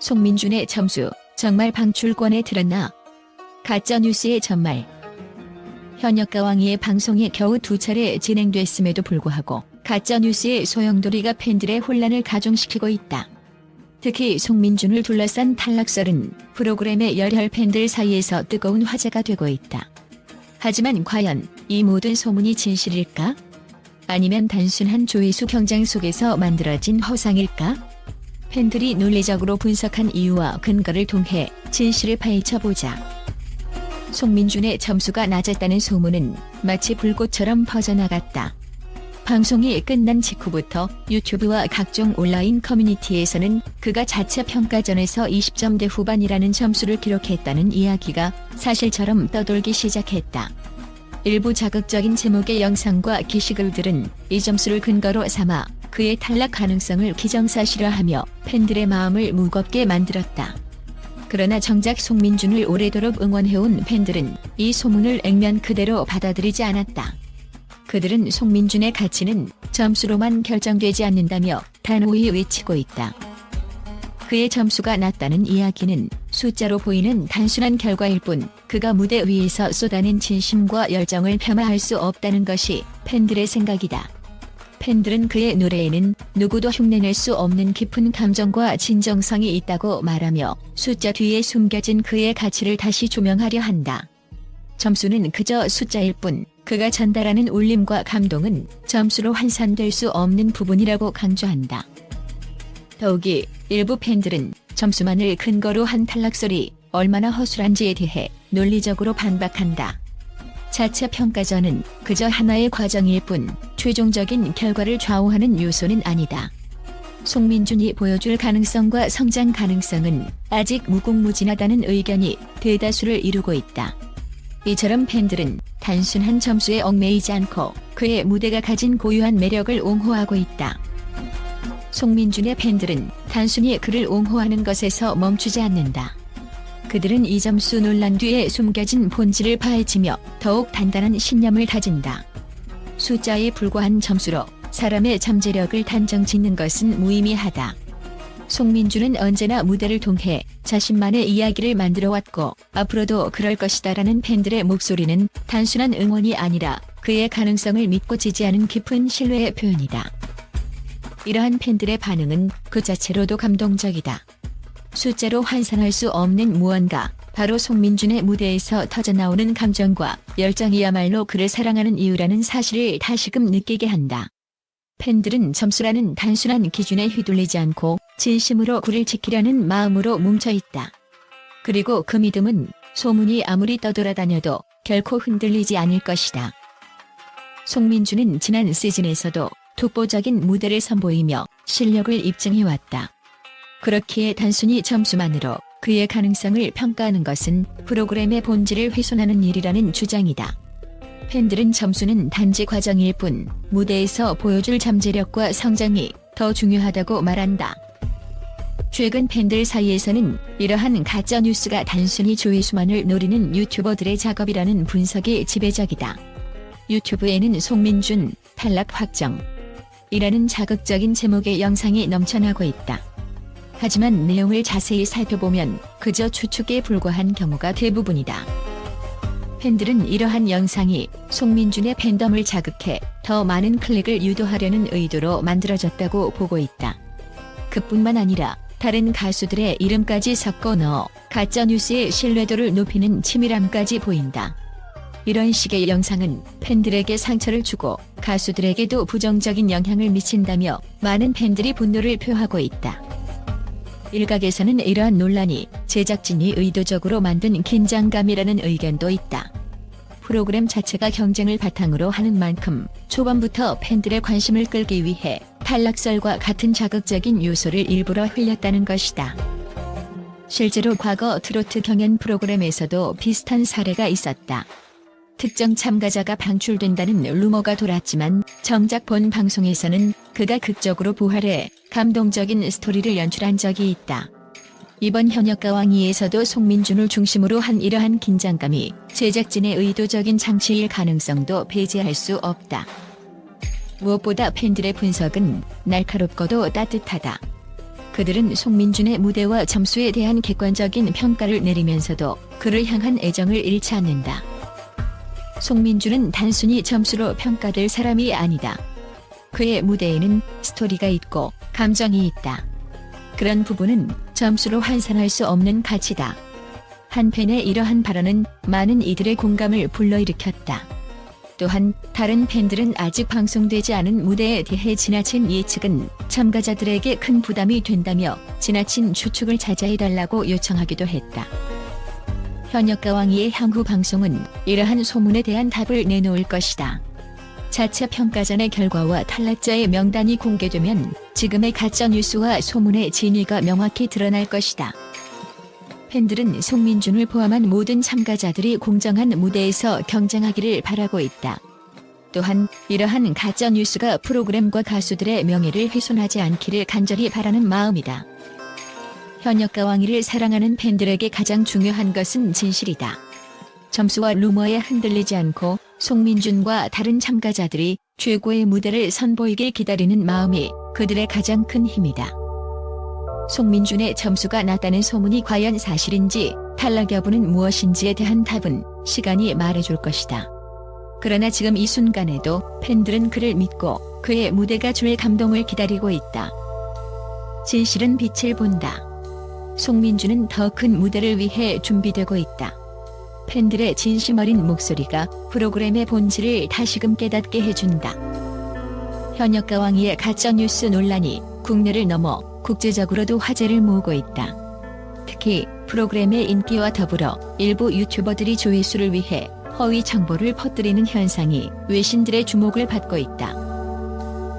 송민준의 점수 정말 방출권에 들었나? 가짜뉴스의 전말 현역 가 왕이의 방송이 겨우 두 차례 진행됐음에도 불구하고 가짜뉴스의 소용돌이가 팬들의 혼란을 가중시키고 있다. 특히 송민준을 둘러싼 탈락설은 프로그램의 열혈 팬들 사이에서 뜨거운 화제가 되고 있다. 하지만 과연 이 모든 소문이 진실일까? 아니면 단순한 조회수 경쟁 속에서 만들어진 허상일까? 팬들이 논리적으로 분석한 이유와 근거를 통해 진실을 파헤쳐보자. 송민준의 점수가 낮았다는 소문은 마치 불꽃처럼 퍼져나갔다. 방송이 끝난 직후부터 유튜브와 각종 온라인 커뮤니티에서는 그가 자체 평가전에서 20점대 후반이라는 점수를 기록했다는 이야기가 사실처럼 떠돌기 시작했다. 일부 자극적인 제목의 영상과 게시글들은 이 점수를 근거로 삼아 그의 탈락 가능성을 기정사실화하며 팬들의 마음을 무겁게 만들었다. 그러나 정작 송민준을 오래도록 응원해온 팬들은 이 소문을 액면 그대로 받아들이지 않았다. 그들은 송민준의 가치는 점수로만 결정되지 않는다며 단호히 외치고 있다. 그의 점수가 낮다는 이야기는 숫자로 보이는 단순한 결과일 뿐 그가 무대 위에서 쏟아낸 진심과 열정을 폄하할 수 없다는 것이 팬들의 생각이다. 팬들은 그의 노래에는 누구도 흉내낼 수 없는 깊은 감정과 진정성이 있다고 말하며 숫자 뒤에 숨겨진 그의 가치를 다시 조명하려 한다. 점수는 그저 숫자일 뿐 그가 전달하는 울림과 감동은 점수로 환산될 수 없는 부분이라고 강조한다. 더욱이 일부 팬들은 점수만을 근거로 한 탈락설이 얼마나 허술한지에 대해 논리적으로 반박한다. 자체 평가전은 그저 하나의 과정일 뿐 최종적인 결과를 좌우하는 요소는 아니다. 송민준이 보여줄 가능성과 성장 가능성은 아직 무궁무진하다는 의견이 대다수를 이루고 있다. 이처럼 팬들은 단순한 점수에 얽매이지 않고 그의 무대가 가진 고유한 매력을 옹호하고 있다. 송민준의 팬들은 단순히 그를 옹호하는 것에서 멈추지 않는다. 그들은 이 점수 논란 뒤에 숨겨진 본질을 파헤치며 더욱 단단한 신념을 다진다. 숫자에 불과한 점수로 사람의 잠재력을 단정 짓는 것은 무의미하다. 송민주는 언제나 무대를 통해 자신만의 이야기를 만들어 왔고 앞으로도 그럴 것이다라는 팬들의 목소리는 단순한 응원이 아니라 그의 가능성을 믿고 지지하는 깊은 신뢰의 표현이다. 이러한 팬들의 반응은 그 자체로도 감동적이다. 숫자로 환산할 수 없는 무언가, 바로 송민준의 무대에서 터져나오는 감정과 열정이야말로 그를 사랑하는 이유라는 사실을 다시금 느끼게 한다. 팬들은 점수라는 단순한 기준에 휘둘리지 않고 진심으로 그를 지키려는 마음으로 뭉쳐있다. 그리고 그 믿음은 소문이 아무리 떠돌아다녀도 결코 흔들리지 않을 것이다. 송민준은 지난 시즌에서도 독보적인 무대를 선보이며 실력을 입증해왔다. 그렇기에 단순히 점수만으로 그의 가능성을 평가하는 것은 프로그램의 본질을 훼손하는 일이라는 주장이다. 팬들은 점수는 단지 과정일 뿐 무대에서 보여줄 잠재력과 성장이 더 중요하다고 말한다. 최근 팬들 사이에서는 이러한 가짜 뉴스가 단순히 조회수만을 노리는 유튜버들의 작업이라는 분석이 지배적이다. 유튜브에는 송민준 탈락 확정 이라는 자극적인 제목의 영상이 넘쳐나고 있다. 하지만 내용을 자세히 살펴보면 그저 추측에 불과한 경우가 대부분이다. 팬들은 이러한 영상이 송민준의 팬덤을 자극해 더 많은 클릭을 유도하려는 의도로 만들어졌다고 보고 있다. 그뿐만 아니라 다른 가수들의 이름까지 섞어 넣어 가짜뉴스의 신뢰도를 높이는 치밀함까지 보인다. 이런 식의 영상은 팬들에게 상처를 주고 가수들에게도 부정적인 영향을 미친다며 많은 팬들이 분노를 표하고 있다. 일각에서는 이러한 논란이 제작진이 의도적으로 만든 긴장감이라는 의견도 있다. 프로그램 자체가 경쟁을 바탕으로 하는 만큼 초반부터 팬들의 관심을 끌기 위해 탈락설과 같은 자극적인 요소를 일부러 흘렸다는 것이다. 실제로 과거 트로트 경연 프로그램에서도 비슷한 사례가 있었다. 특정 참가자가 방출된다는 루머가 돌았지만 정작 본 방송에서는 그가 극적으로 부활해 감동적인 스토리를 연출한 적이 있다. 이번 현역가왕이에서도 송민준을 중심으로 한 이러한 긴장감이 제작진의 의도적인 장치일 가능성도 배제할 수 없다. 무엇보다 팬들의 분석은 날카롭고도 따뜻하다. 그들은 송민준의 무대와 점수에 대한 객관적인 평가를 내리면서도 그를 향한 애정을 잃지 않는다. 송민준은 단순히 점수로 평가될 사람이 아니다. 그의 무대에는 스토리가 있고 감정이 있다. 그런 부분은 점수로 환산할 수 없는 가치다. 한 팬의 이러한 발언은 많은 이들의 공감을 불러일으켰다. 또한 다른 팬들은 아직 방송되지 않은 무대에 대해 지나친 예측은 참가자들에게 큰 부담이 된다며 지나친 추측을 자제해달라고 요청하기도 했다. 현역가 왕이의 향후 방송은 이러한 소문에 대한 답을 내놓을 것이다. 자체 평가전의 결과와 탈락자의 명단이 공개되면 지금의 가짜뉴스와 소문의 진위가 명확히 드러날 것이다. 팬들은 송민준을 포함한 모든 참가자들이 공정한 무대에서 경쟁하기를 바라고 있다. 또한 이러한 가짜뉴스가 프로그램과 가수들의 명예를 훼손하지 않기를 간절히 바라는 마음이다. 현역 가 왕이를 사랑하는 팬들에게 가장 중요한 것은 진실이다. 점수와 루머에 흔들리지 않고 송민준과 다른 참가자들이 최고의 무대를 선보이길 기다리는 마음이 그들의 가장 큰 힘이다. 송민준의 점수가 낮다는 소문이 과연 사실인지 탈락 여부는 무엇인지에 대한 답은 시간이 말해줄 것이다. 그러나 지금 이 순간에도 팬들은 그를 믿고 그의 무대가 줄 감동을 기다리고 있다. 진실은 빛을 본다. 송민준은 더큰 무대를 위해 준비되고 있다. 팬들의 진심 어린 목소리가 프로그램의 본질을 다시금 깨닫게 해준다. 현역 가 왕이의 가짜뉴스 논란이 국내를 넘어 국제적으로도 화제를 모으고 있다. 특히 프로그램의 인기와 더불어 일부 유튜버들이 조회수를 위해 허위 정보를 퍼뜨리는 현상이 외신들의 주목을 받고 있다.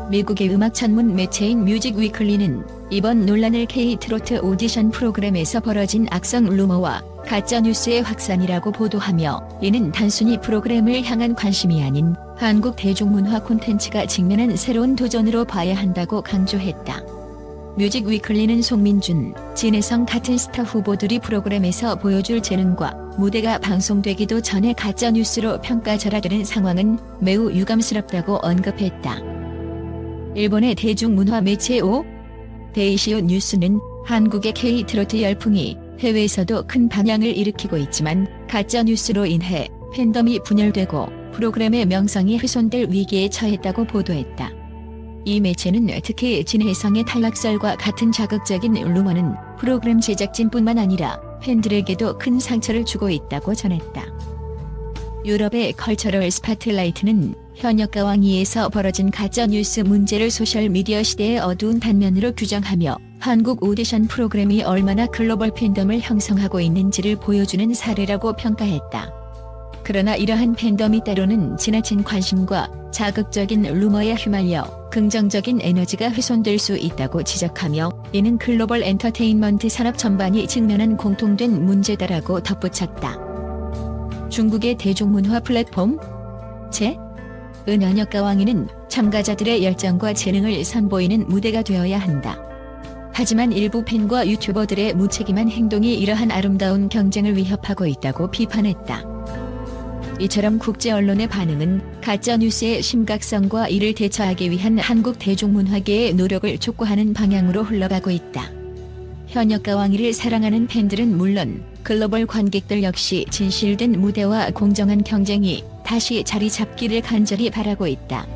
미국의 음악 전문 매체인 뮤직 위클리는 이번 논란을 K-트로트 오디션 프로그램에서 벌어진 악성 루머와 가짜 뉴스의 확산이라고 보도하며 이는 단순히 프로그램을 향한 관심이 아닌 한국 대중문화 콘텐츠가 직면한 새로운 도전으로 봐야 한다고 강조했다. 뮤직 위클리는 송민준, 진혜성 같은 스타 후보들이 프로그램에서 보여줄 재능과 무대가 방송되기도 전에 가짜 뉴스로 평가절하되는 상황은 매우 유감스럽다고 언급했다. 일본의 대중문화 매체 오 데이시오 뉴스는 한국의 K-트로트 열풍이 해외에서도 큰 반향을 일으키고 있지만 가짜 뉴스로 인해 팬덤이 분열되고 프로그램의 명성이 훼손될 위기에 처했다고 보도했다. 이 매체는 특히 진혜성의 탈락설과 같은 자극적인 루머는 프로그램 제작진뿐만 아니라 팬들에게도 큰 상처를 주고 있다고 전했다. 유럽의 컬처럴 스파트라이트는 현역 가 왕위에서 벌어진 가짜뉴스 문제를 소셜미디어 시대의 어두운 단면으로 규정하며 한국 오디션 프로그램이 얼마나 글로벌 팬덤을 형성하고 있는지를 보여주는 사례라고 평가했다. 그러나 이러한 팬덤이 때로는 지나친 관심과 자극적인 루머에 휘말려 긍정적인 에너지가 훼손될 수 있다고 지적하며 이는 글로벌 엔터테인먼트 산업 전반이 직면한 공통된 문제다라고 덧붙였다. 중국의 대중문화 플랫폼 제 은연역가 왕위는 참가자들의 열정과 재능을 선보이는 무대가 되어야 한다. 하지만 일부 팬과 유튜버들의 무책임한 행동이 이러한 아름다운 경쟁을 위협하고 있다고 비판했다. 이처럼 국제 언론의 반응은 가짜 뉴스의 심각성과 이를 대처하기 위한 한국 대중문화계의 노력을 촉구하는 방향으로 흘러가고 있다. 현역가 왕위를 사랑하는 팬들은 물론 글로벌 관객들 역시 진실된 무대와 공정한 경쟁이 다시 자리 잡기를 간절히 바라고 있다.